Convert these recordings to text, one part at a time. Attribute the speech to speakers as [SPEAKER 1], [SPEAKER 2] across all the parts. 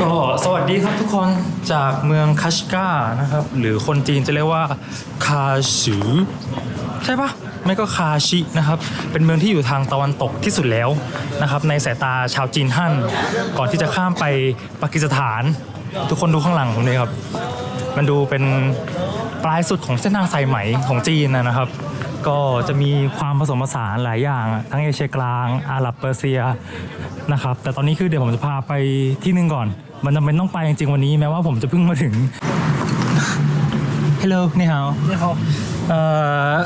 [SPEAKER 1] ก็สวัสดีครับทุกคนจากเมืองคัชกานะครับ หรือคนจีนจะเรียกว่าคาชือใช่ปะไม่ก็คาชินะครับ เป็นเมืองที่อยู่ทางตะวันตกที่สุดแล้วนะครับ ในสายตาชาวจีนฮั่นก่อนที่จะข้ามไปปากีสถาน ทุกคนดูข้างหลังผมเลยครับ มันดูเป็นปลายสุดของเส้นทางสายไหมของจีนนะครับ ก็จะมีความผสมผสานหลายอย่างทั้งเอเชียกลางอาหรับเปอร์เซียนะครับแต่ตอนนี้คือเดี๋ยวผมจะพาไปที่หนึ่งก่อน มันจำเป็นต้องไปจริงๆวันนี้แม้ว่าผมจะเพิ่งมาถึง Hello นี่ฮา
[SPEAKER 2] วนี่ฮาว
[SPEAKER 1] เอ่อ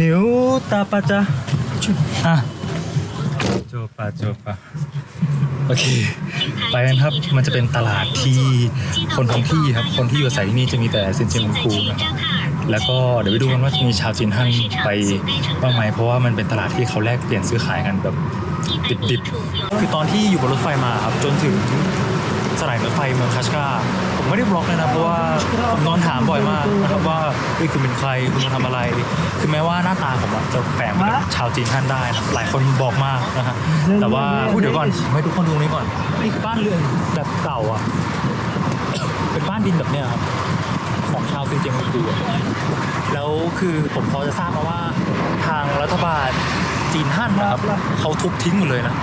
[SPEAKER 1] นิวตาปะจะอะโจปาโจปาโอเคไปกันครับมันจะเป็นตลาดที่คนท้องที่ครับคนที่อยู่อาศัยที่นี่จะมีแต่เซนเจียงคูนะครับ แล้วก็เดี๋ยวไปดูกันว่าจะมีชาวจีนฮั่นไปบ้างไหมเพราะว่ามันเป็นตลาดที่เขาแลกเปลี่ยนซื้อขายกันแบบดิบๆ คือตอนที่อยู่บนรถไฟมาครับจนถึงสถานีรถไฟเมืองคัชกาผมไม่ได้บล็อกเลยนะเพราะว่าผมนอนถามบ่อยมากนะครับว่าเฮ้ยคุณเป็นใครคุณมาทำอะไร คือแม้ว่าหน้าตาผมอะจะแฝงชาวจีนท่านได้นะหลายคนบอกมากนะฮะแต่ว่าพูดเดี๋ยวก่อนให้ทุกคนดูนี้ก่อนนี่คือบ้านเรือนแบบเก่าอะเป็นบ้านดินแบบเนี้ยครับาวซินเจียงอุยกูร์แล้วคือผมพอจะทราบมาว่าทางรัฐบาลจีนฮั่นนะครับเขาทุบทิ้งหมดเลยนะ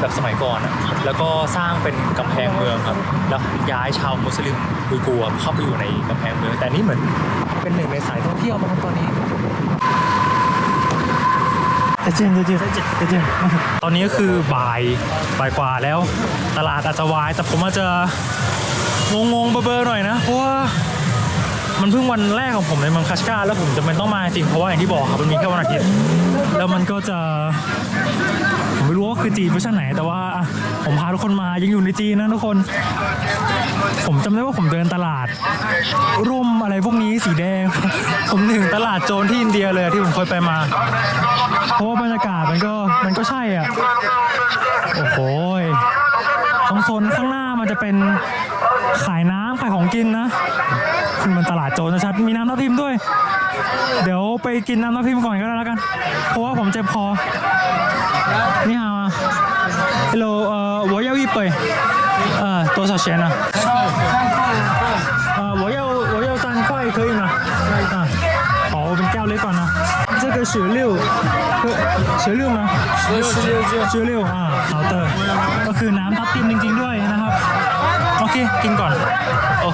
[SPEAKER 1] แบบสมัยก่อนอะแล้วก็สร้างเป็นกำแพงเมืองครับ แล้วย้ายชาวมุสลิมอุยกูร์เข้าไปอยู่ในกำแพงเมือง แต่นี่เหมือนเป็นหนึ่งในสายท่องเที่ยวมาครับตอนนี้
[SPEAKER 2] จริงจริงจริง
[SPEAKER 1] ตอนนี้ก็คือบ่ายบ่ายกว่าแล้ว ตลาดอาจจะวาย แต่ผมอาจจะงงๆเบอร์ๆหน่อยนะ เพราะว่า มันเพิ่งวันแรกของผมในเมืองคัชกาแล้วผมจำเป็นต้องมาจริงเพราะว่าอย่างที่บอกครับมันมีแค่วันอาทิตย์แล้วมันก็จะผมไม่รู้ว่าคือจีนเวอร์ชันไหน แต่ว่าผมพาทุกคนมายังอยู่ในจีนนะทุกคน ผมจำได้ว่าผมเดินตลาด ร่มอะไรพวกนี้สีแดง ผมถึงตลาดโจรที่อินเดียเลยที่ผมเคยไปมา เพราะว่าบรรยากาศมันก็มันก็ใช่อะโอ้โหยตรงโซนข้างหน้ามันจะเป็นขายน้ำขายของกินนะ มันตลาดโจรชัดๆมีน้ำทับทิมด้วย เดี๋ยวไปกินน้ำทับทิมก่อนก็ได้แล้วกัน เพราะว่าผมเจ็บคอ นี่ฮาว啊 Hello เอ่อ我要一杯呃多少钱呢呃我要我要三块可以吗 这个十六十六吗
[SPEAKER 2] 十六十六就
[SPEAKER 1] 十六อ่า好的ก็คือน้ำทับทิมจริงๆด้วยนะครับ โอเค กินก่อน โอ้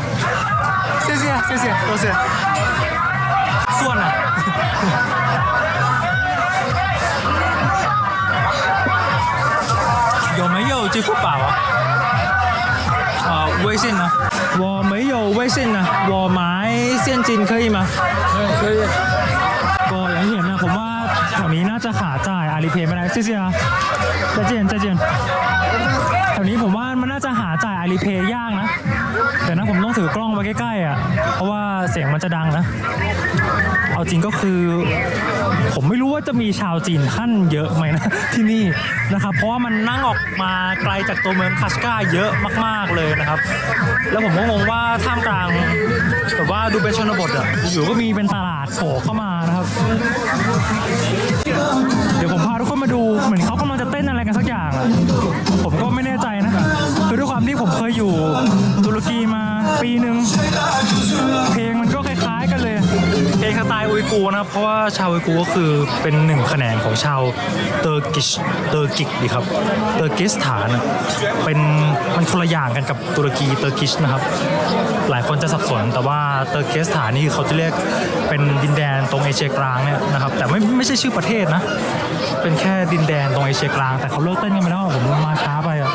[SPEAKER 1] 谢谢谢谢多谢ส่วนอ่ะ 有没有支付宝啊？啊、微信呢？我没有微信呢，我买现金可以吗？
[SPEAKER 2] 可以。
[SPEAKER 1] ก็อย่างที่เห็นนะผมว่าแถวนี้น่าจะขาจ่ายอาลีเพย์ไม่ได้ซิเซียใจเย็นใจเย็นแถวนี้ผมว่ามันน่าจะหาจ่ายอาลีเพย์ยากนะเดี๋ยวนะผมต้องถือกล้องไว้ใกล้ๆอะเพราะว่าเสียงมันจะดังนะ เอาจริงก็คือ ผมไม่รู้ว่าจะมีชาวจีนท่านเยอะไหมนะที่นี่นะครับ เพราะว่ามันนั่งออกมาไกลจากตัวเมืองคัสกาเยอะมาก ๆเลยนะครับ แล้วผมก็งงว่าท่ามกลางแบบว่าดูเป็นชนบทอะอยู่ก็มีเป็นตลาดโผล่เข้ามานะครับ เดี๋ยวผมพาทุกคน กูนะครับเพราะว่าชาวอุยกูก็คือเป็นหนึ่งแขนงของชาวเตอร์กิชเตอร์กิกดีครับเตอร์กิสถานอะเป็นมันคนละอย่างกันกับตุรกีเตอร์กิชนะครับ หลายคนจะสับสนแต่ว่าเตอร์เกสถานนี่คือเขาจะเรียกเป็นดินแดนตรงเอเชียกลางเนี่ยนะครับแต่ไม่ไม่ใช่ชื่อประเทศนะ เป็นแค่ดินแดนตรงเอเชียกลาง แต่เขาเลิกเต้นกันไปแล้วผมมาช้าไปอะ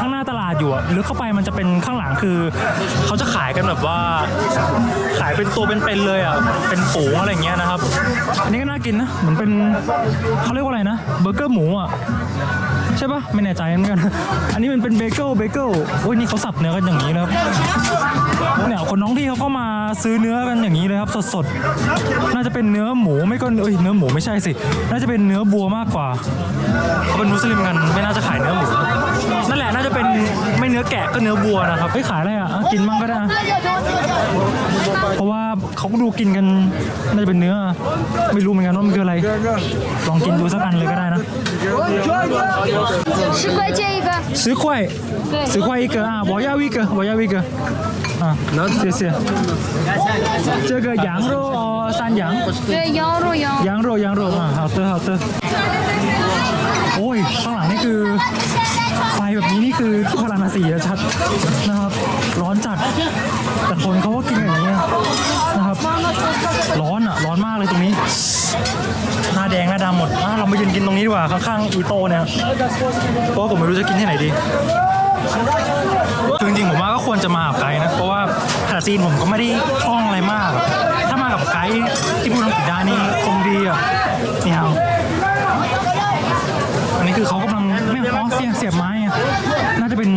[SPEAKER 1] ข้างหน้าตลาดอยู่อะหรือเข้าไปมันจะเป็นข้างหลังคือ เขาจะขายกันแบบว่า ขายเป็นตัวเป็นๆเลยอะเป็นฝูงอะไรเงี้ยนะครับ อันนี้ก็น่ากินนะเหมือนเป็นเขาเรียกว่าอะไรนะเบอร์เกอร์หมูอะใช่ปะไม่แน่ใจเหมือนกัน อันนี้มันเป็นเบเกิลเบเกิลโอ้ยนี่เขาสับเนื้อกันอย่างนี้นะครับเนี่ยคนน้องที่เขาก็มาซื้อเนื้อกันอย่างนี้เลยครับสดๆ น่าจะเป็นเนื้อหมูไม่ก็เอ้ยเนื้อหมูไม่ใช่สิ น่าจะเป็นเนื้อบัวมากกว่าเขาเป็นมุสลิมกันไม่น่าจะขายเนื้อหมู ไม่เนื้อแกะก็เนื้อบัวนะครับเฮ้ยขายอะไรอ่ะอ่ะกินมั่งก็ได้อ่ะเพราะว่าเขาก็ดูกินกันน่าจะเป็นเนื้อ ไม่รู้เหมือนกันว่ามันคืออะไร ลองกินดูสักอันเลยก็ได้นะ
[SPEAKER 3] 十块钱一个。
[SPEAKER 1] 十块
[SPEAKER 3] 对
[SPEAKER 1] 十块一个啊我要一个我要一个 啊谢谢这个羊肉哦山羊
[SPEAKER 3] 对，羊肉羊。
[SPEAKER 1] 羊肉羊肉อ่า好的好的โอ้ยข้างหลังนี่คือไฟแบบนี้นี่คือที่พาราณสีอะชัดนะครับ ร้อนจัด แต่คนเขาก็กินอย่างนี้นะครับ ร้อนอ่ะ ร้อนมากเลยตรงนี้ หน้าแดงหน้าดำหมดอ่ะเรามายืนกินตรงนี้ดีกว่าข้างๆอีโต้เนี่ย เพราะว่าผมไม่รู้จะกินที่ไหนดี คือจ ริงๆผมว่าก็ควรจะมากับไกด์นะ เพราะว่าภาษาจีนผมก็ไม่ได้คล่องอะไรมาก ถ้ามากับไกด์ที่พูดอังกฤษได้นี่คงดีอะเนี่ฮะอันนี้คือเขากำลังเนี่ยอ๋อเสียบเสียบไม้อะน่าจะเป็น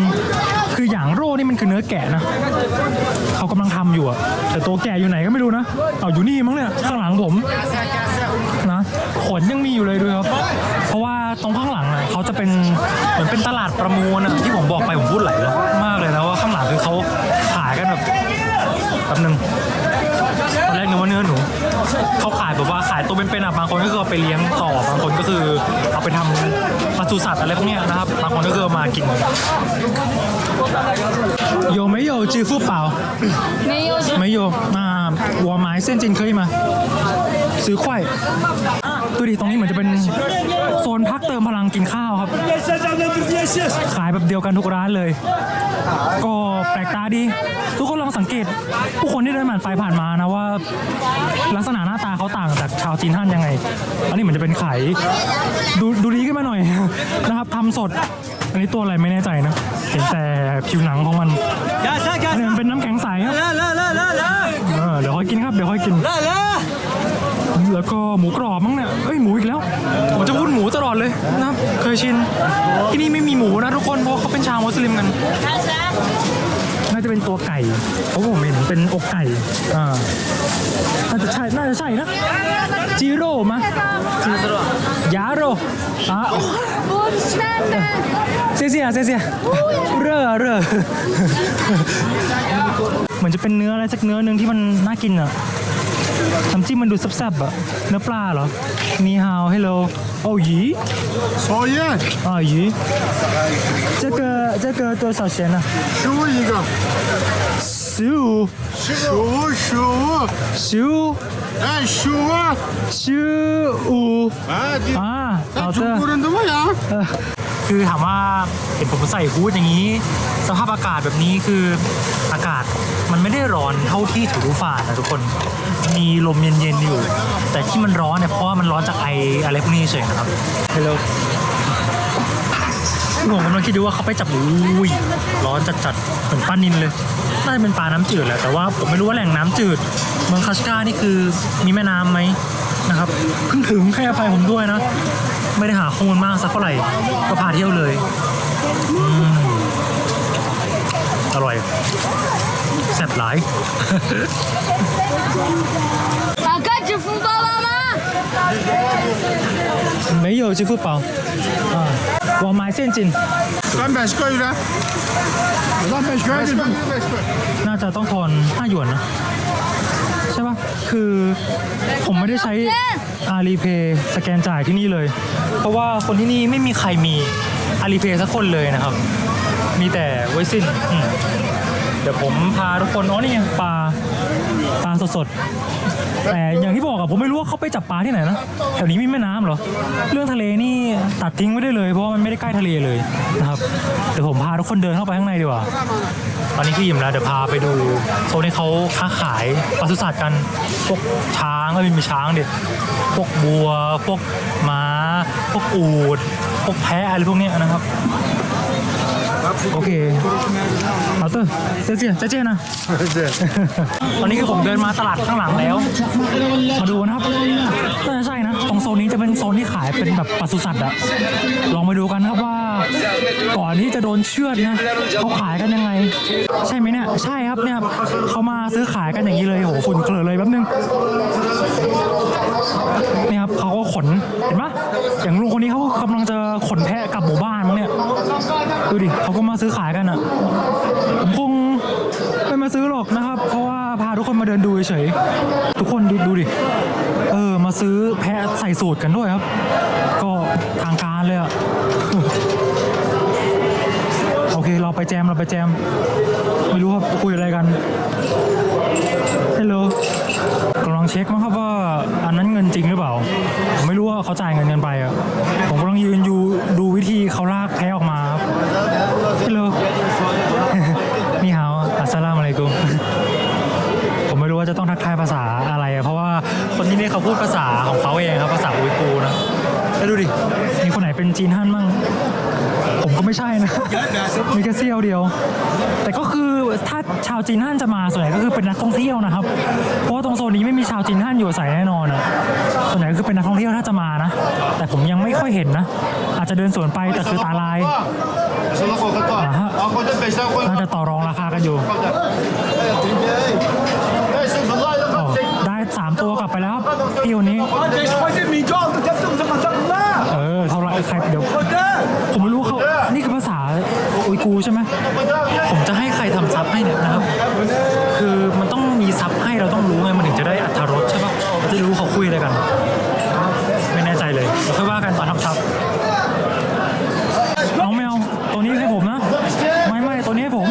[SPEAKER 1] คืออย่างโร่นี่มันคือเนื้อแกะนะเขากำลังทำอยู่อะแต่ตัวแกะอยู่ไหนก็ไม่รู้นะเอาอยู่นี่มั้งเนี่ยข้างหลังผม ขนยังมีอยู่เลยด้วยครับ เพราะว่าตรงข้างหลังอะเขาจะเป็นเหมือนเป็นตลาดประมูลอะที่ผมบอกไปผมพูดหลายรอบมากเลยแล้วว่าข้างหลังคือเขาขายกันแบบแป๊บนึงตอนแรกนึกว่าเนื้อหนูเขาขายแบบว่าขายตัวเป็นๆอะบางคนก็คือไปเลี้ยงต่อบางคนก็คือเอาไปทำปศุสัตว์อะไรพวกเนี้ยนะครับบางคนก็คือมากินโยไม่โยจือฟูเปล่าไม่โยไม่โยอ่าวั
[SPEAKER 3] วไม้
[SPEAKER 1] เส้นจินเคยมาซื้อไข่ ดูดิตรงนี้เหมือนจะเป็นโซนพักเติมพลังกินข้าวครับ ขายแบบเดียวกันทุกร้านเลย ก็แปลกตาดี ทุกคนลองสังเกต ผู้คนที่เดินผ่านไปผ่านมานะว่า ลักษณะหน้าตาเขาต่างจากชาวจีนฮั่นยังไง อันนี้เหมือนจะเป็นไข่ดูดูดีขึ้นมาหน่อยนะครับทำสด อันนี้ตัวอะไรไม่แน่ใจนะเห็นแต่ผิวหนังของมันอันนี้มันเป็นน้ำแข็งใสครับเออเดี๋ยวค่อยกินครับเดี๋ยวค่อยกิน แล้วก็หมูกรอบมั้งเนี่ยเอ้ยหมูอีกแล้วผมจะพูดหมูตลอดเลยนะเคยชินที่นี่ไม่มีหมูนะทุกคนเพราะเขาเป็นชาวมุสลิมกันน่าจะเป็นตัวไก่เพราะผมเห็นเป็นอกไก่อ่าน่าจะใช่น่าจะใช่นะจิโร่มะจิโร่ยาโร่อะ
[SPEAKER 3] เสีย
[SPEAKER 1] เซซี่เสียเสียเร่อเร่อเหมือนจะเป็นเนื้ออะไรสักเนื้อหนึ่งที่มันน่ากินอะ น้ำจิ้มมันดูแซ่บๆอ่ะ เนื้อปลาเหรอ นีฮาวฮัลโหลโอ้ยี
[SPEAKER 2] 讨厌，
[SPEAKER 1] 啊鱼这个这个多少钱呢
[SPEAKER 2] 十五一个，
[SPEAKER 1] 十五
[SPEAKER 2] 十五十五，
[SPEAKER 1] 十五
[SPEAKER 2] 哎，十五啊，
[SPEAKER 1] 十五
[SPEAKER 2] 哎，你
[SPEAKER 1] 啊好
[SPEAKER 2] 咱中国
[SPEAKER 1] 的
[SPEAKER 2] 人怎么样？
[SPEAKER 1] เออ คือถามว่าเห็นผมใส่ฮูดอย่างนี้ สภาพอากาศแบบนี้คืออากาศมันไม่ได้ร้อนเท่าที่ถูรูฟานนะทุกคน มีลมเย็นๆอยู่ แต่ที่มันร้อนเนี่ยเพราะว่ามันร้อนจากไออะไรพวกนี้เฉยนะครับฮัลโหลผมกำลังคิดดูว่าเขาไปจับอุ้ยร้อนจัดๆเหมือนปลานินเลยน่าจะเป็นปลาน้ำจืดแหละแต่ว่าผมไม่รู้ว่าแหล่งน้ำจืด เมืองคาชกานี่คือมีแม่น้ำไหมนะครับเพิ่งถึงให้อภัยผมด้วยนะ ไม่ได้หาข้อมูลมากสักเท่าไหร่ ก็พาเที่ยวเลยอืมอร่อยแซ่บหลาย
[SPEAKER 3] 大哥，支付宝了吗？
[SPEAKER 1] 没有支付宝啊我买现金
[SPEAKER 2] 三百块一个，三百块，三百块。
[SPEAKER 1] น่าจะต้องทอน5หยวนนะ ใช่ปะ คือผมไม่ได้ใช้อาลีเพย์สแกนจ่ายที่นี่เลย เพราะว่าคนที่นี่ไม่มีใครมีอาลีเพย์สักคนเลยนะครับ มีแต่ไว้สิ้นอืมเดี๋ยวผมพาทุกคนอ๋อนี่ไงปลาปลาสดๆ แต่อย่างที่บอกอะผมไม่รู้ว่าเขาไปจับปลาที่ไหนนะ แถวนี้มีแม่น้ำเหรอ เรื่องทะเลนี่ตัดทิ้งไม่ได้เลย เพราะว่ามันไม่ได้ใกล้ทะเลเลยนะครับ เดี๋ยวผมพาทุกคนเดินเข้าไปข้างในดีกว่า ตอนนี้พี่อิ่มแล้วเดี๋ยวพาไปดูโซนที่เขาค้าขายปศุสัตว์กันพวกช้างก็มีช้างดิพวกบัว พวกม้า พวกอูฐพวกแพะอะไรพวกเนี้ยนะครับ โอเคเอาเตอร์เจ๊เจ๊เจ๊เจ๊นะ ตอนนี้คือผมเดินมาตลาดข้างหลังแล้ว มาดูนะครับน่าจะใช่นะ ตรงโซนนี้จะเป็นโซนที่ขายเป็นแบบปศุสัตว์อะลองไปดูกันนะครับว่า ก่อนที่จะโดนเชือดนะเขาขายกันยังไง ใช่ไหมเนี่ยใช่ครับเนี่ยเขามาซื้อขายกันอย่างนี้เลยโหฝุ่นเกลือเลยแป๊บนึงเนี่ยครับเขาก็ขนเห็นปะอย่างลุงคนนี้เขากำลังจะขนแพะกลับหมู่บ้านมั้งเนี่ยดูดิเขาก็มาซื้อขายกันอะผมคงไม่มาซื้อหรอกนะครับ เพราะว่าพาทุกคนมาเดินดูเฉยทุกคนดูดูดิเออมาซื้อแพะใส่สูตรกันด้วยครับ ก็ทางการเลยอะ โอเคเราไปแจมเราไปแจม ไม่รู้ครับคุยอะไรกันฮัลโหลกำลังเช็คมั้งครับว่าอันนั้นเงินจริงหรือเปล่า ไม่รู้ว่าเขาจ่ายเงินกันไปอะผมกำลังยืนอยู่ดูวิธีเขาลากแพ้ออกมาครับฮัลโหลนี่ฮาวอัสสลามอะลัยกุมผมไม่รู้ว่าจะต้องทักทายภาษาอะไรอะเพราะว่าคนที่นี่เขาพูดภาษาของเขาเองครับภาษาอุยกูร์นะแล้วดูดิมีคนไหนเป็นจีนฮั่นมั่ง ก็ไม่ใช่นะมีแค่เซี่ยวเดียว แต่ก็คือถ้าชาวจีนฮั่นจะมาส่วนใหญ่ก็คือเป็นนักท่องเที่ยวนะครับ เพราะว่าตรงโซนนี้ไม่มีชาวจีนฮั่นอยู่อาศัยแน่นอนอะส่วนใหญ่ก็คือเป็นนักท่องเที่ยวถ้าจะมานะ แต่ผมยังไม่ค่อยเห็นนะ อาจจะเดินสวนไปแต่คือตาลายอ่าฮะน่าจะต่อรองราคากันอยู่อ๋อได้สามตัวกลับไปแล้วครับพี่คนนี้เออเท่าไหรใครเดี๋ยว ผมไม่รู้เขานี่คือภาษา อุยกูร์ใช่ไหม ผมจะให้ใครทำซับให้เนี่ยนะครับ คือมันต้องมีซับให้เราต้องรู้ไงมันถึงจะได้อัธรสใช่ปะเราจะรู้เขาคุยอะไรกัน ไม่แน่ใจเลยเดี๋ยวค่อยว่ากันตอนทำซับน้องไม่เอาตัวนี้ให้ผมนะ ไม่ไม่ตัวนี้ให้ผม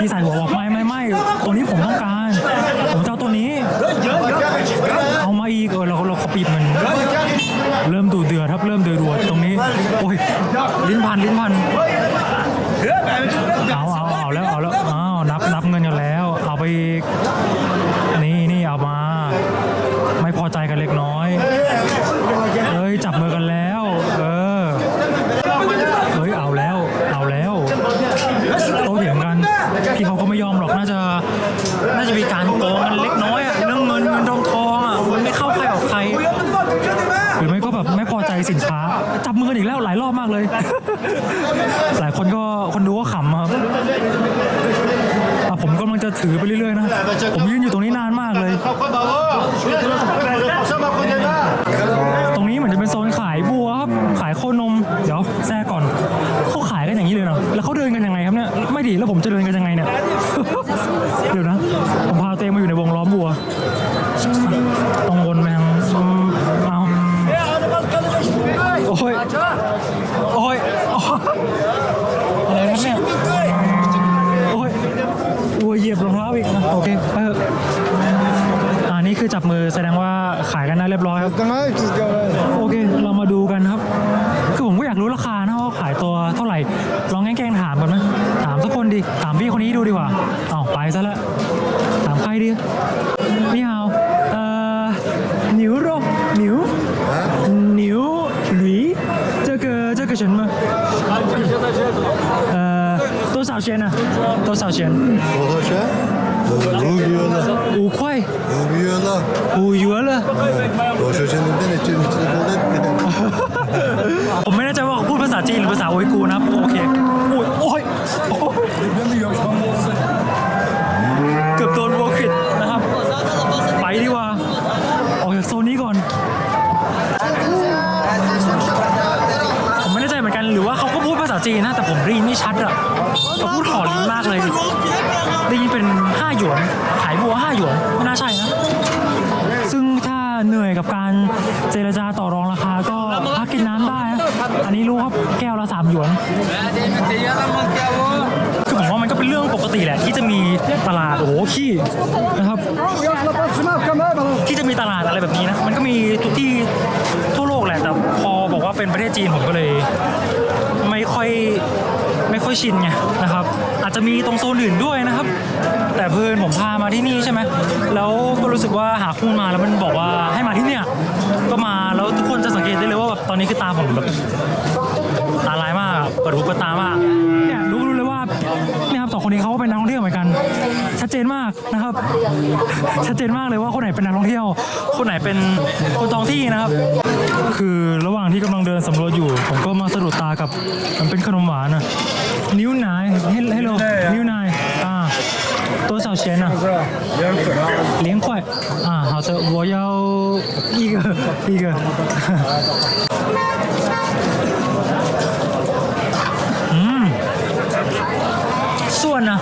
[SPEAKER 1] พี่สายหัวบอกไม่ไม่ไม่ตัวนี้ผมต้องการ ผมจะเอาตัวนี้ เอามาอีกเออเราเราขอปีบมัน เริ่มดูเดือดครับเริ่มเดือดรวดตรงนี้ โอ้ยลิ้นพันลิ้นพันเอาเอาเอาแล้วเอาแล้วอ้าวนับนับเงินกันแล้ว เอาไปอีกนี่นี่เอามา ไม่พอใจกันเล็กน้อยเอ้ยจับมือกันแล้ว เออเฮ้ยเอาแล้ว เอาแล้วโตเถียงกันพี่เขาก็ไม่ยอมหรอกน่าจะน่าจะมีการโกงกันเล็กน้อยอะเรื่องเงินเงินทองทองอะมันไม่เข้าใครออกใคร หรือไม่ก็แบบไม่พอใจสินค้า จับมือกันอีกแล้วหลายรอบมากเลย หลายคนก็คนดูก็ขำอะครับอะผมกำ ลังจะถือไปเรื่อยๆนะผมยืนอยู่ตรงนี้นานมากเลย ตรงนี้เหมือนจะเป็นโซนขายบัวครับขายโคนม เดี๋ยวแซ่ก่อนเขาขายกันอย่างนี้เลยเนาะแล้วเขาเดินกันยังไงครับเนี่ยไม่ดีแล้วผมจะเดินกันยังไงเนี่ยเดี๋ยวนะ 多少钱呢多少钱五块五元了ผมไม่แน่ใจว่าเขาพูดภาษาจีนหรือภาษาอุยกูร์นะครับ โอเคอุ้ยโอ้ยโอ้ยเกือบโดนวัวควิดนะครับ ไปดีกว่า ออกจากโซนนี้ก่อน ผมไม่แน่ใจเหมือนกันหรือว่าเขาก็พูดภาษาจีนนะ แต่ผมได้ยินไม่ชัดอะ เขาพูดห่อลิ้นมากเลย ได้ยินเป็นห้าหยวน ขายบัวห้าหยวนไม่น่าใช่นะ ซึ่งถ้าเหนื่อยกับการเจรจาต่อรองราคาก็พักกินน้ำได้นะอันนี้รู้ครับแก้วละสามหยวน คือผมว่ามันก็เป็นเรื่องปกติแหละ ที่จะมีตลาดโอ้โหขี้นะครับ ที่จะมีตลาดอะไรแบบนี้นะ มันก็มีทุกที่ทั่วโลกแหละ แต่พอบอกว่าเป็นประเทศจีนผมก็เลย ไม่ค่อย ไม่ค่อยชินไงนะครับ อาจจะมีตรงโซนอื่นด้วยนะครับ แต่เพื่อนผมพามาที่นี่ใช่ไหมแล้วก็รู้สึกว่าหาคู่มาแล้วมันบอกว่าให้มาที่เนี่ยก็มาแล้วทุกคนจะสังเกตได้เลยว่าแบบตอนนี้คือตาผมแบบตาลายมากเปิดหูเปิดตามากเนี่ยรู้รู้เลยว่าเนี่ยครับสองคนนี้เขาก็เป็นนักท่องเที่ยวเหมือนกันชัดเจนมากนะครับ ชัดเจนมากเลยว่าคนไหนเป็นนักท่องเที่ยว คนไหนเป็นคนท้องที่นะครับ คือระหว่างที่กำลังเดินสำรวจอยู่ ผมก็มาสะดุดตากับมันเป็นขนมหวานอะนิ้วนายให้ให้เรานิ้วนายอ่า多少钱呢？连块啊，好的，我要一个一个。 ส่วนนะ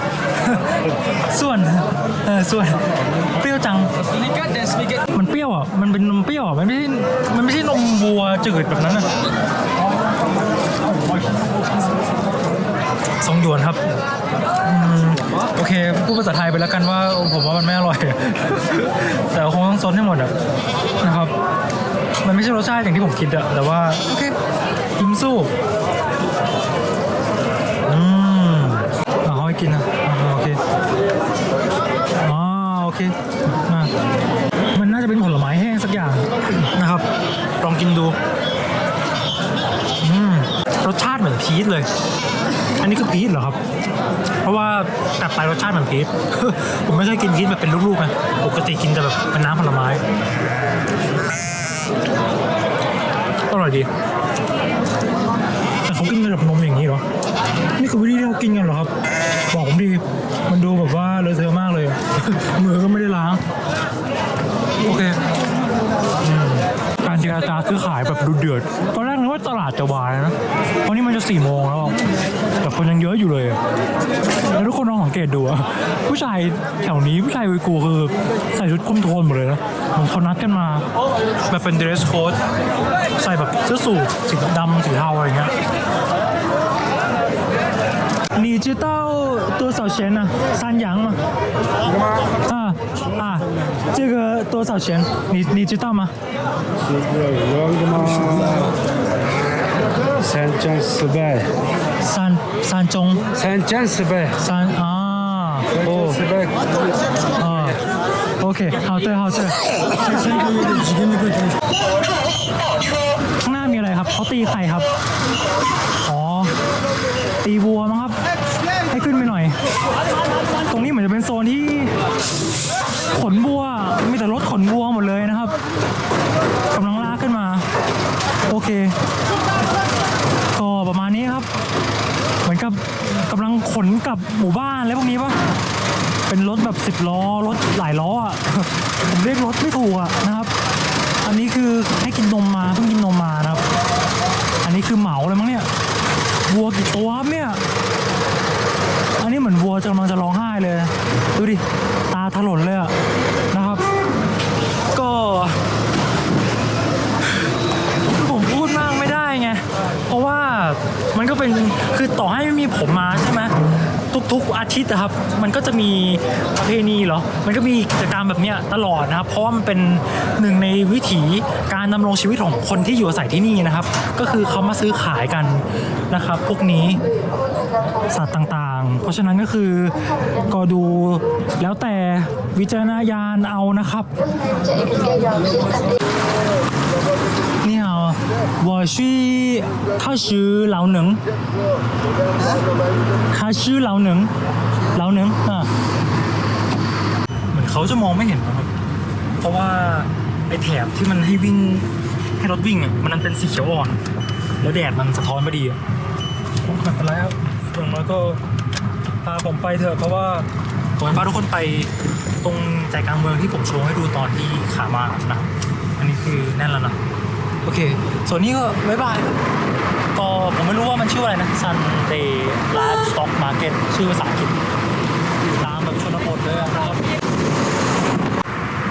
[SPEAKER 1] ส่วนเออส่วนเปรี้ยวจังมันเปรี้ยวอะมันเป็นนมเปรี้ยวอะมันไม่ใช่มันไม่ใช่นมวัวจืดแบบนั้นอะสองหยวนครับอโอเคพูดภาษาไทยไปแล้วกันว่าผมว่ามันไม่อร่อย แต่คงต้องซนให้หมดอะนะครับ มันไม่ใช่รสชาติอย่างที่ผมคิดอะแต่ว่า โอเคยิ้มสู้ อืมเอาเขาให้ กินนะอ่าโอเคอ๋อโอเคอะมันน่าจะเป็นผลไม้แห้งสักอย่างนะครับ ลองกินดูอืมรสชาติเหมือนพีชเลย อันนี้คือพีชเหรอครับ เพราะว่ากัดไปรสชาติเหมือนพีช ผมไม่เคยกินพีชแบบเป็นลูกๆนะปกติกินแต่แบบเป็นน้ำผลไม้อร่อยดีแต่เขากินกันแบบนมอย่างนี้เหรอ นี่คือวิธีที่เขากินกันเหรอครับ บอกผมดี มันดูแบบว่าเลอะเทอะมากเลย มือก็ไม่ได้ล้าง โอเคอการเจรจาซื้อขายแบบดูเดือด ตอนแรกนึกว่าตลาดจะวายนะเพราะนี่มันจะสี่โมงแล้ว แต่คนยังเยอะอยู่เลย แล้วทุกคนลองสังเกตดูผู้ชายแถวนี้ผู้ชายอุยกูคือใส่ชุดคลุมโทนหมดเลยนะเหมือนเขานัดกันมา แบบเป็น dress code ใส่แบบเสื้อสูทสีดำสีเทาอะไรเงี้ย 知道多少钱呢？山羊吗？啊啊，这个多少钱？你你知道吗？
[SPEAKER 4] 三江四百，
[SPEAKER 1] 山山中
[SPEAKER 4] 三江四百，
[SPEAKER 1] 山啊哦
[SPEAKER 4] 四百。
[SPEAKER 1] 啊，OK，好的好的。ข้างหน้ามีอะไรครับเขาตีใครครับ อ๋อ ตีวัวมั้งครับ ให้ขึ้นไปหน่อย ตรงนี้เหมือนจะเป็นโซนที่ขนวัว มีแต่รถขนวัวหมดเลยนะครับกำลังลากขึ้นมา โอเค ก็ประมาณนี้ครับ เหมือนกับกำลังขนกลับหมู่บ้านอะไรพวกนี้ปะเป็นรถแบบสิบล้อ รถหลายล้ออะ ผมเรียกรถไม่ถูกอะนะครับ อันนี้คือให้กินนมมาเพิ่งกินนมมานะครับ อันนี้คือเหมาเลยมั้งเนี่ยวัวกี่ตัวครับเนี่ย อัวจะกำลังจะร้องไห้เลย ดูดิ ตาถลนเลยอะนะครับ ก็ผมพูดมากไม่ได้ไง เพราะว่ามันก็เป็นคือต่อให้ไม่มีผมมาใช่ไหมทุกๆอาทิตย์นะครับ มันก็จะมีประเพณีเหรอ มันก็มีกิจกรรมแบบเนี้ยตลอดนะครับ เพราะว่ามันเป็นหนึ่งในวิถีการดำรงชีวิตของคนที่อยู่อาศัยที่นี่นะครับ ก็คือเขามาซื้อขายกันนะครับ พวกนี้สัตว์ต่างๆ เพราะฉะนั้นก็คือก็ดูแล้วแต่วิจารณญาณเอานะครับ 你好，我是开始老能，开始老能，老能อ่ะเหมือนเขาจะมองไม่เห็นนะครับ เพราะว่าไอ้แถบที่มันให้วิ่งให้รถวิ่งอ่ะมันนั้นเป็นสีเขียวอ่อน แล้วแดดมันสะท้อนพอดีอ่ะผมขับไปแล้วอย่างน้อยก็ พาผมไปเถอะเพราะว่าผมจะพาทุกคนไปตรงใจกลางเมืองที่ผมโชว์ให้ดูตอนที่ขามานะอันนี้คือแน่นแล้วนะโอเค ส่วนนี้ก็บ๊ายบายก็ผมไม่รู้ว่ามันชื่ออะไรนะ Sunday Livestock Market ชื่อภาษาอังกฤษอยู่ตามแบบชนบทเลยนะครับ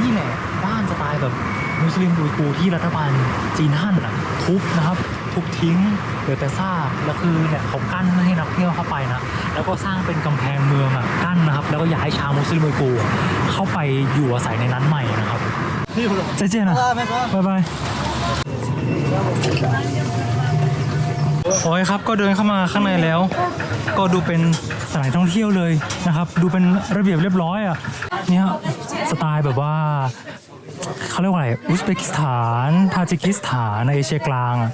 [SPEAKER 1] นี่แหละบ้านสไตล์แบบมุสลิมอุยกูร์ที่รัฐบาลจีนฮั่นอะทุบนะครับ ทุบทิ้งเหลือแต่ซากแล้วคือเนี่ยเขากั้นไม่ให้นักเที่ยวเข้าไปนะแล้วก็สร้างเป็นกำแพงเมืองอะกั้นนะครับ แล้วก็ย้ายชาวมุสลิมอุยกูร์เข้าไปอยู่อาศัยในนั้นใหม่นะครับเจ๊เจนะบ๊ายบายโอ้ยครับก็เดินเข้ามาข้างในแล้ว ก็ดูเป็นสถานท่องเที่ยวเลยนะครับ ดูเป็นระเบียบเรียบร้อยอะเนี่ยสไตล์แบบว่าเขาเรียกว่าอะไรอุซเบกิสถาน ทาจิกิสถานในเอเชียกลางอะ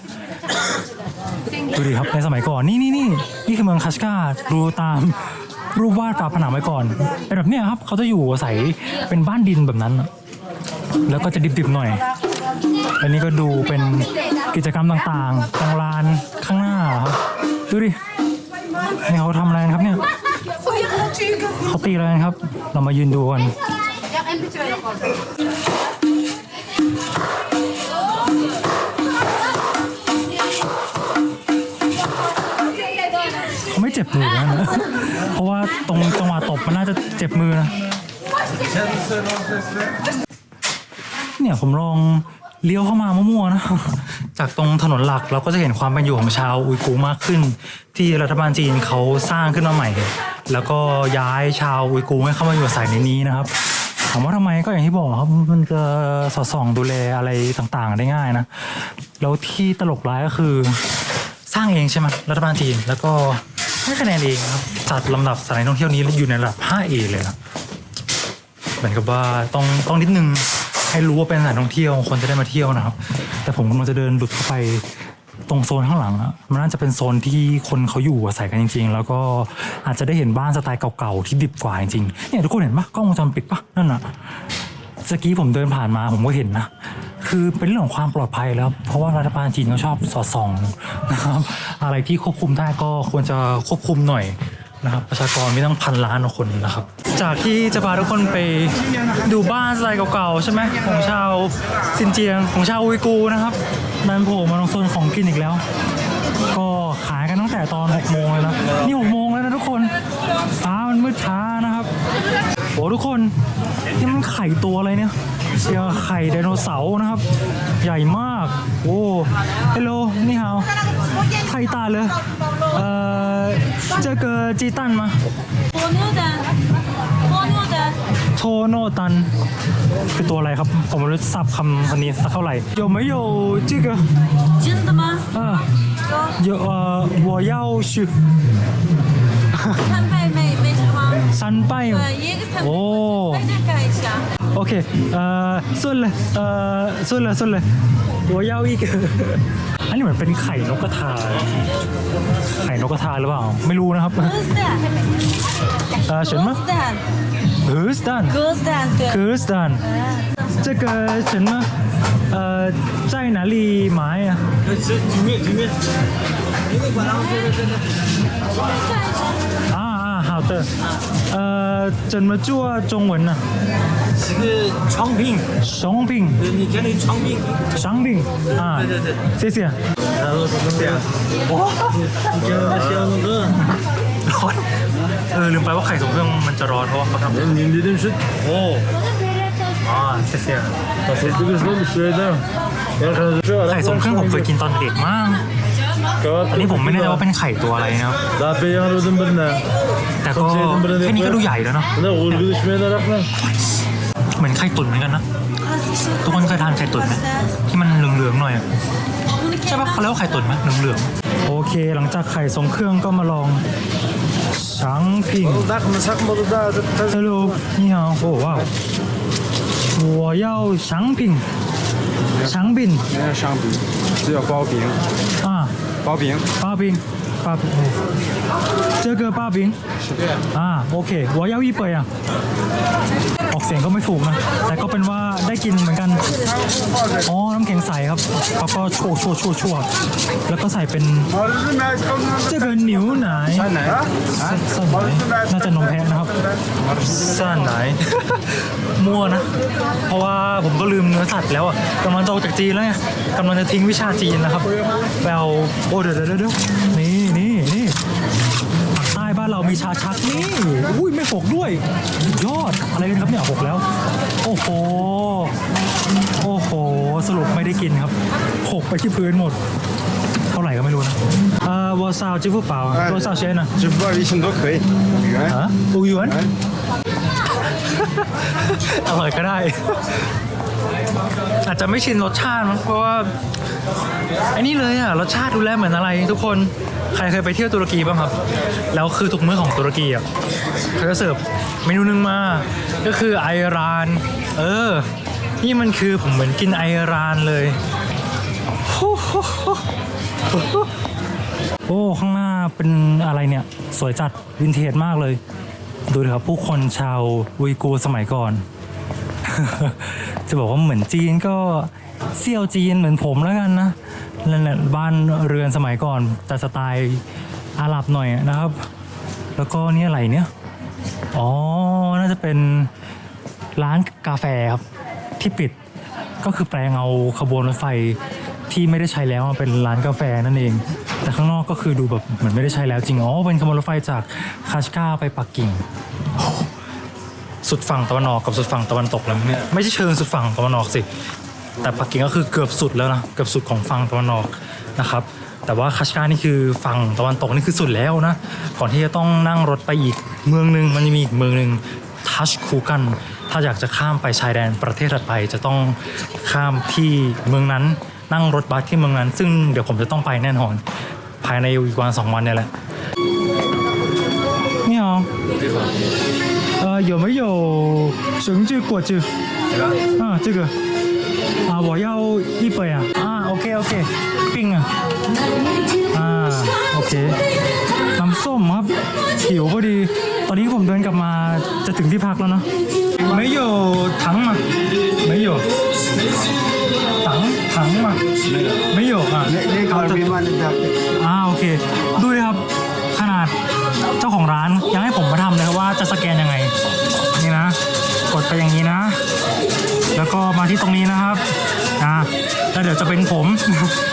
[SPEAKER 1] ดูดิครับในสมัยก่อนนี่นี่นี่นี่คือเมืองคัชกาดูตามรูปวาดฝาผนังไว้ก่อนเป็นแบบเนี้ยครับเขาจะอยู่อาศัยเป็นบ้านดินแบบนั้น แล้วก็จะดิบๆหน่อย อันนี้ก็ดูเป็นกิจกรรมต่างๆตรงลานข้างหน้าครับดูดินี่เขาทำอะไรกันครับเนี่ยเขาตีอะไรครับ เรามายืนดูกัน เจ็บมือนะเพราะว่าตรงจังหวะตบมันน่าจะเจ็บมือนะเนี่ยผมลองเลี้ยวเข้ามามั่วๆนะ จากตรงถนนหลักเราก็จะเห็นความเป็นอยู่ของชาวอุยกูร์มากขึ้น ที่รัฐบาลจีนเขาสร้างขึ้นมาใหม่ แล้วก็ย้ายชาวอุยกูร์ให้เข้ามาอยู่อาศัยในนี้นะครับถามว่าทำไมก็อย่างที่บอกครับมันจะสอดส่องดูแลอะไรต่างๆ ได้ง่ายนะแล้วที่ตลกร้ายก็คือ สร้างเองใช่ไหมรัฐบาลจีนแล้วก็ ให้คะแนนเองครับ จัดลำดับสถานที่ท่องเที่ยวนี้อยู่ในระดับ 5A เลยนะเหมือนกับว่าต้องต้องนิดนึงให้รู้ว่าเป็นสถานท่องเที่ยวคนจะได้มาเที่ยวนะครับ แต่ผมกำลังจะเดินหลุดเข้าไปตรงโซนข้างหลังอะมันน่าจะเป็นโซนที่คนเขาอยู่อาศัยกันจริง ๆ แล้วก็อาจจะได้เห็นบ้านสไตล์เก่าๆที่ดิบกว่าจริงๆเนี่ยทุกคนเห็นปะกล้องวงจรปิดปะนั่นอะ สกี้ผมเดินผ่านมาผมก็เห็นนะ คือเป็นเรื่องของความปลอดภัยแล้ว เพราะว่ารัฐบาลจีนเขาชอบสอดส่องนะครับอะไรที่ควบคุมได้ก็ควรจะควบคุมหน่อยนะครับประชากรมีตั้งพันล้านคนนะครับ จากที่จะพาทุกคนไปดูบ้านสไตล์เก่าๆ ใช่ไหมของชาวซินเจียงของชาวอุยกูนะครับดันโผล่มาตรงโซนของกินอีกแล้ว ก็ขายกันตั้งแต่ตอน6โมงเลยนะนี่6โมงแล้วนะทุกคนฟ้ามันมืดช้านะครับ โอ้ทุกคนนี่มันไข่ตัวอะไรเนี่ยเจอไข่ไดโนเสาร์นะครับ ใหญ่มาก โอ้เฮลโลนี่ฮาวไทยตาเลยเออเจะเกิ
[SPEAKER 3] จีตันมา
[SPEAKER 1] โทโนตันคือตัวอะไรครับ ผมไม่รู้สับคำคนนี้สักเท่าไหร่โยไม่โย
[SPEAKER 3] จิกะ
[SPEAKER 1] จินตมา
[SPEAKER 3] เออโยเออ我要วเ什么。
[SPEAKER 1] 三拜
[SPEAKER 3] 对，一个三倍。
[SPEAKER 1] 哦
[SPEAKER 3] 再再改一下。
[SPEAKER 1] โอเคเอ่อส่วนเลยเอ่อส่วนเลยส่วนเลย我要一个อันนี้เหมือนเป็นไข่นกกระทา ไข่นกกระทาหรือเปล่า ไม่รู้นะครับ
[SPEAKER 3] 鸽子蛋，
[SPEAKER 1] เอ่อเฉินมั้
[SPEAKER 3] 鸽子蛋，
[SPEAKER 1] เฮือสตัน
[SPEAKER 3] 鸽子蛋，对。
[SPEAKER 1] คือสตัน这个什么呃在哪里买啊啊 啊好的呃怎么做中文呢
[SPEAKER 5] 是个床品，
[SPEAKER 1] 商品
[SPEAKER 5] 呃你这里床品，
[SPEAKER 1] 商品啊
[SPEAKER 5] 对对对，
[SPEAKER 1] 谢谢
[SPEAKER 5] 然后怎么样？哇，你这个小那个，
[SPEAKER 1] ร้อนเออลืมไปว่าไข่ส่งเครื่องมันจะร้อนเพราะว่าเขาทำ
[SPEAKER 2] 你你的是，
[SPEAKER 1] โอ้อ่าเสีย
[SPEAKER 2] 这个是我们学的，要看是这，
[SPEAKER 1] ไข่ส่งเครื่องผมเคยกินตอนเด็กมาก อันนี้ผมไม่แน่ใจว่าเป็นไข่ตัวอะไรนะครับ
[SPEAKER 2] Daha beyanladım ben de.
[SPEAKER 1] แต่ก็แค่นี้ก็ดูใหญ่แล้วเนาะ
[SPEAKER 2] Ne vurgu düşmeye de bakma.
[SPEAKER 1] เหมือนไข่ตุ๋นเหมือนกันนะ ทุกคนเคยทานไข่ตุ๋นไหมที่มันเหลืองๆหน่อยอะใช่ปะเขาเรียกว่าไข่ตุ๋นไหมเหลืองๆโอเค หลังจากไข่ทรงเครื่องก็มาลองช้างพิง
[SPEAKER 2] Takma sakmadı daha.
[SPEAKER 1] Hello 你好哦哇我要香饼香饼
[SPEAKER 4] 没有商品，只有包饼，
[SPEAKER 1] 啊
[SPEAKER 4] 八饼。
[SPEAKER 1] 八饼。八饼，这个八饼，是，啊，ok，我要一杯啊。 ออกเสียงก็ไม่ถูกนะ แต่ก็เป็นว่าได้กินเหมือนกัน อ๋อ น้ำแข็งใสครับแล้วก็โชว์โชว์โชว์โชวแล้วก็ใส่เป็นจะเป็
[SPEAKER 4] นนิ้
[SPEAKER 1] วไหนนไหนสั้นไหนน่าจะนมแพะนะครับสั้นไหน มั่วนะ เพราะว่าผมก็ลืมเนื้อสัตว์แล้วอะกำลังจะออกจากจีนแล้วไงกำลังจะทิ้งวิชาจีนนะครับแปลโอ้เดี๋เดี๋ยวเดี๋ยวนี่นี่ เรามีชาชักนี่อุ้ยไม่หกด้วยสุดยอดอะไรกันครับเนี่ยหกแล้ว โอ้โห โอ้โห สรุปไม่ได้กินครับหกไปที่พื้นหมด 我扫支付宝多少钱呢？
[SPEAKER 4] 支付宝一千多可以。元
[SPEAKER 1] 啊，五元。อร่อยก็ได้ อาจจะไม่ชินรสชาติมั้งเพราะว่าไอ้นี่เลยอ่ะรสชาติดูแลเหมือนอะไร ทุกคน ใครเคยไปเที่ยวตุรกีบ้างครับ แล้วคือทุกมื้อของตุรกีอะเขาจะเสิร์ฟเมนูนึงมา ก็คือไอราน เออ นี่มันคือผมเหมือนกินไอรานเลยโอ้ข้างหน้าเป็นอะไรเนี่ย สวยจัดวินเทจมากเลย ดูดิครับผู้คนชาวอุยกูสมัยก่อน จะบอกว่าเหมือนจีนก็เซี่ยวจีนเหมือนผมแล้วกันนะ นั่นแหละบ้านเรือนสมัยก่อนแต่สไตล์อาหรับหน่อยนะครับ แล้วก็นี่อะไรเนี่ยอ๋อน่าจะเป็นร้านกาแฟครับที่ปิดก็คือแปลงเอาขบวนรถไฟที่ไม่ได้ใช้แล้วมาเป็นร้านกาแฟนั่นเอง แต่ข้างนอกก็คือดูแบบเหมือนไม่ได้ใช้แล้วจริงอ๋อเป็นขบวนรถไฟจากคาชกาไปปักกิ่งสุดฝั่งตะวันออกกับสุดฝั่งตะวันตกแล้วเนี่ยไม่ใช่เชิงสุดฝั่งตะวันออกสิ แต่ปักกิ่งก็คือเกือบสุดแล้วนะเกือบสุดของฝั่งตะวันออกนะครับ แต่ว่าคาชกานี่คือฝั่งตะวันตกนี่คือสุดแล้วนะ ก่อนที่จะต้องนั่งรถไปอีกเมืองหนึ่งมันจะมีอีกเมืองหนึ่งทัชคูกัน ถ้าอยากจะข้ามไปชายแดนประเทศถัดไป จะต้องข้ามที่เมืองนั้นนั่งรถบัสที่เมืองนั้น ซึ่งเดี๋ยวผมจะต้องไปแน่นอน ภายในอีกวันสองวันเนี่ยแหละนี่หรอ 呃，有没有绳子果汁？啊，这个 啊，我要一杯啊。啊，OK OK，冰啊。อ่าโอเค น้ำส้มครับหิวพอดี ตอนนี้ผมเดินกลับมาจะถึงที่พักแล้วเนาะไม่อยู่ถังมาไม่อยู่ถังถังมาไม่อยู่อ่ะ
[SPEAKER 4] 那个没嘛的，
[SPEAKER 1] อ่าโอเค ดูเลยครับ ขนาดเจ้าของร้านยังให้ผมมาทำเลยครับว่าจะสแกนยังไง นี่นะ กดไปอย่างนี้นะ แล้วก็มาที่ตรงนี้นะครับอ่าแล้วเดี๋ยวจะเป็นผม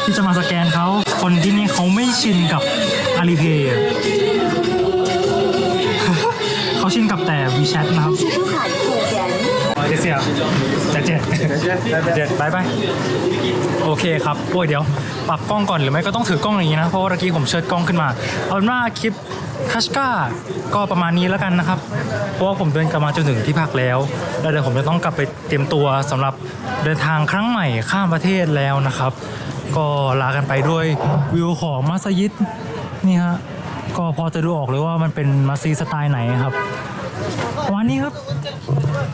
[SPEAKER 1] ที่จะมาสแกนเขาคนที่นี่เขาไม่ชินกับอาลีเพย์เขาชินกับแต่ WeChat นะครับเดี๋ยวเสียแต่เจ็ดเจ็ดบายบายโอเคครับโอ้ยเดี๋ยว ปรับกล้องก่อนหรือไม่ก็ต้องถือกล้องอย่างนี้นะ เพราะว่าเมื่อกี้ผมเชิดกล้องขึ้นมา เอาเป็นว่าคลิป คัชกาก็ประมาณนี้แล้วกันนะครับ เพราะว่าผมเดินกลับมาจนถึงที่พักแล้วแล้วเดี๋ยวผมจะต้องกลับไปเตรียมตัวสำหรับเดินทางครั้งใหม่ข้ามประเทศแล้วนะครับ ก็ลากันไปด้วยวิวของมัสยิดนี่ฮะก็พอจะดูออกเลยว่ามันเป็นมัสยิดสไตล์ไหนครับประมาณนี้ครับ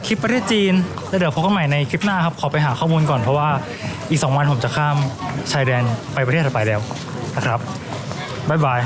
[SPEAKER 1] คลิปประเทศจีนแล้วเดี๋ยวพบกันใหม่ในคลิปหน้าครับขอไปหาข้อมูลก่อนเพราะว่าอีก 2 วันผมจะข้ามชายแดนไปประเทศถัดไปแล้วนะครับบ๊ายบาย